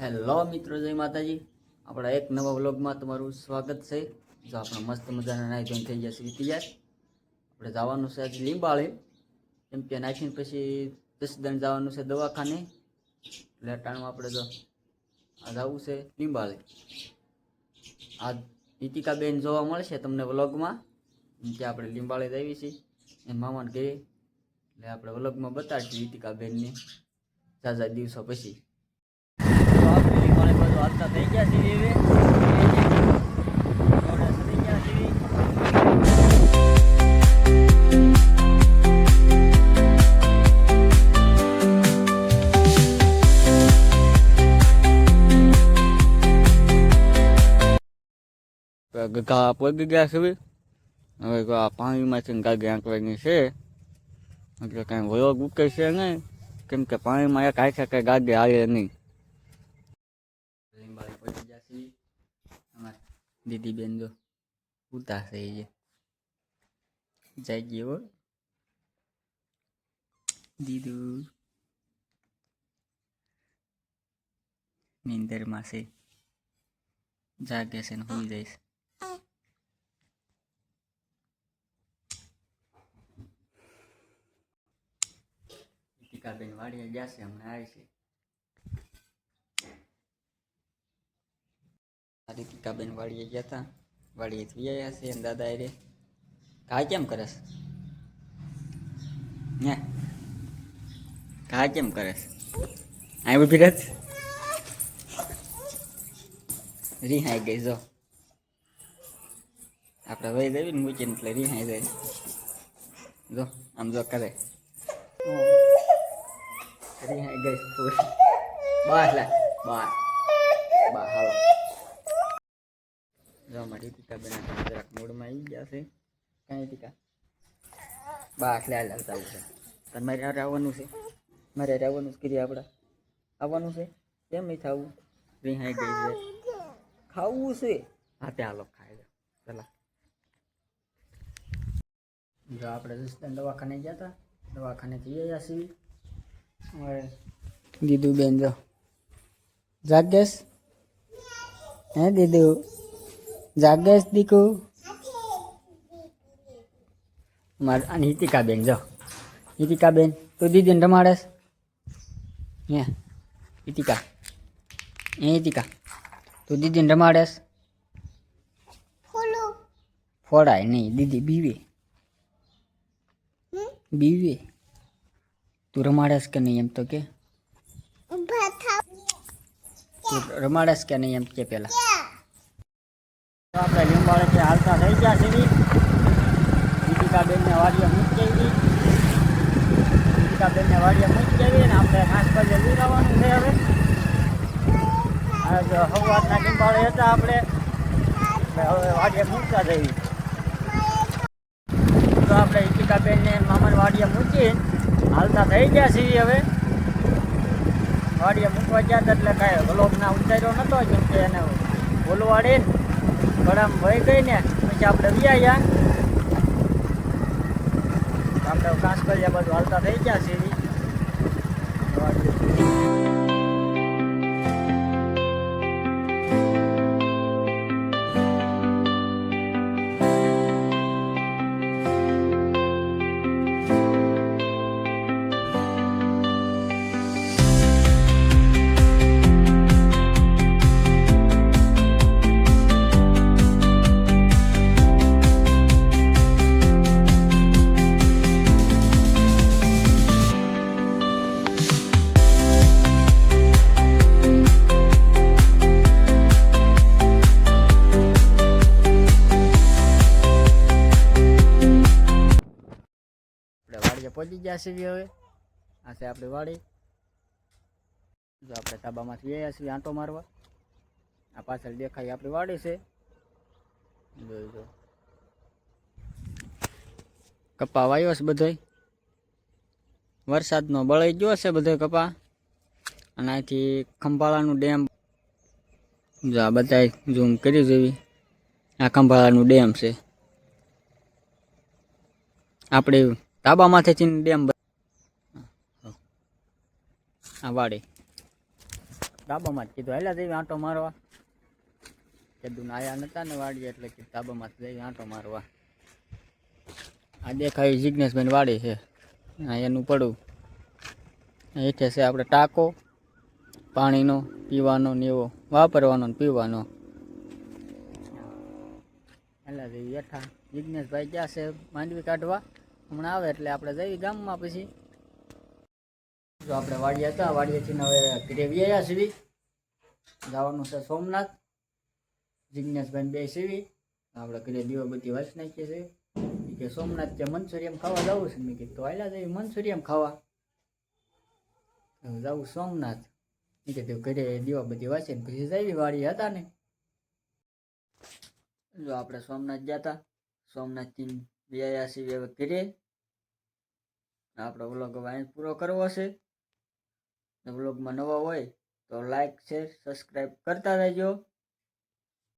Hello મિત્રો, જય માતાજી. આપણા એક નવા વ્લોગમાં તમારું સ્વાગત છે. જો આપણે મસ્ત મજાના નાઈ ધોઈને થઈ ગયા વીતી જાય. આપણે જવાનું છે આજે લીંબાળે. એમ કે નાખીને પછી દસ દણ જવાનું છે દવાખાને. એટલે અટાણું આપણે જો આ જવું છે લીંબાળે. આ નીતિકાબેન જોવા મળશે તમને વ્લોગમાં. એમ કે આપણે લીંબાળે જ આવી છીએ એમ મામાને ઘરે. એટલે આપણે વ્લોગમાં બતાડીશું નીતિકાબેનને ઝાઝા દિવસો પછી તો આપણે લીંબાળે બધું હાલતા થઈ ગયા છીએ હવે. ઘા પગ ગયા છે હવે. આ પાણીમાંથી ગાગે આંકવાની છે. એટલે કાંઈ વયો ઉકે છે નહીં. કેમ કે પાણીમાં એક આખે કાંઈ ગાગે આવે નહીં લીંબાળી પડી જશે અમાર દીદી બેન જો ઉતા છે એ જાય ગયો દીદુ નીંદરમાં છે જાગે છે ને હોઈ જાય છે દીપિકાબેન ગયા છે હમણાં આવી છે આ દીપિકાબેન વાડીએ ગયા હતા વાડીએથી આવ્યા છે એમ દાદા એ ઘા કેમ કરસ? ને ઘા કેમ કરસ? આ ઊભી રહ રિહાઈ ગઈ, જો. આપણે વહી દેવી ને મૂકીને એટલે રિહાઈ જાય. જો, આમ જો કરે. રિહાઈ ગઈ બસ લા બસ બસ હાલો. જો મારી ટીકા બેન જરાક મૂડમાં આવી ગયા છે. કાંઈ ટીકા બસ લે લે જવું છે. તને મારે હારે આવવાનું છે. મારે હારે આવવાનું છે કીધી આપણે. આવવાનું છે? કેમ નહીં થવું? રિહાઈ ગઈ છે. ખાવું છે. હા, તે લોકો ખાઈ લો. ચલા. જો આપણે જસદન દવાખાને ગયા હતા. દવાખાનેથી આવ્યા છીએ. હવે દીદુ બેન જો. જાગેશ? હે દીદુ? જાગેશ દીકુ. માર અને હિતિકા બેન જો. હિતિકાબેન તું દીદીને રમાડેસ. હે હિતિકા એ હિતિકા તું દીદીને રમાડેસ. ફોડાય નહીં દીદી બીવે. બીવે. તું રમાડેસ કે નહીં એમ તો કે? તું રમાડેસ કે નહીં એમ કે પેલા? આપણે લીંબાળે કે હાલતા થઈ ગયા છે દીપિકાબેનને વાડીએ મૂકી આવી. દીપિકાબેનને વાડીએ મૂકી આવી ને આપણે ખાસ કરીને લીરાવાનું છે હવે. સવારના લીંબાળે હતા આપણે. હવે વાડીએ મૂકતા જઈએ. તો આપણે ઇતિકાબેનને મામાને વાડીએ મૂકી હાલતા થઈ ગયા છીએ હવે. વાડીએ મૂકવા ગયા હતા એટલે કાંઈ વ્લોગના ઉતાર્યો નહોતો કેમ કે એને બોલવાડે ગળામાં વહી ગઈ ને, પછી આપણે વ્યાયા આપણે કાંસ કર્યા બધું હાલતા થઈ ગયા છીએ. આપણે પહોંચી ગયા છીએ હવે. આ છે આપણી વાડી. જો આપણે ધાબામાંથી ગયા છીએ આંટો મારવા. આ પાછળ દેખાય આપણી વાડી છે. જોઈ જો કપા વાયો છે બધોય. વરસાદનો બળાઈ ગયો છે બધો કપા. અને અહીંથી ખંભાળાનું ડેમ. જો આ બધા ઝૂમ કરી જેવી આ ખંભાળાનું ડેમ છે. આપણે તાબામાંથી ડેમ બ- આ વાડી. તાબામાં જ કીધું હેલા જઈ આંટો મારવા. કીધું આયા નતા ને વાડીએ. એટલે કે તાબામાં જઈ આંટો મારવા. આ દેખાય જિજ્ઞેશભાઈ વાડી છે. એનું પડું. હેઠે છે આપણે ટાંકો, પાણીનો, પીવાનો ને એવો. વાપરવાનો ને પીવાનો. હેલા જઈ હેઠા. જિજ્ઞેશભાઈ ક્યાં છે? માંડવી કાઢવા? હમણાં આવે એટલે આપણે જઈએ ગામમાં પછી. જો આપણે વાડીયા હતા વાડીયાથી ને હવે ગ્રેવી આવ્યા સીવી જવાનું છે સોમનાથ. જિજ્ઞેશભાઈ બે સીવી આપણે ઘરે દીવા બધી વાંચી નાખીએ છીએ. કે સોમનાથ ત્યાં મંચુરિયમ ખાવા જવું છે. મેં કીધું તો આયલા જઈ મંચુરિયમ ખાવા. જવું સોમનાથ. મેં કીધું ઘરે દીવા બધી વાંચીને પછી જઈ વાડી હતા ને જો આપણે સોમનાથ ગયા હતા સોમનાથથી છીએ હવે ઘરે આપણો વ્લોગ હવે પૂરો કરવો છે. વ્લોગમાં નવા હોય તો લાઈક, શેર સબસ્ક્રાઈબ કરતા રહેજો.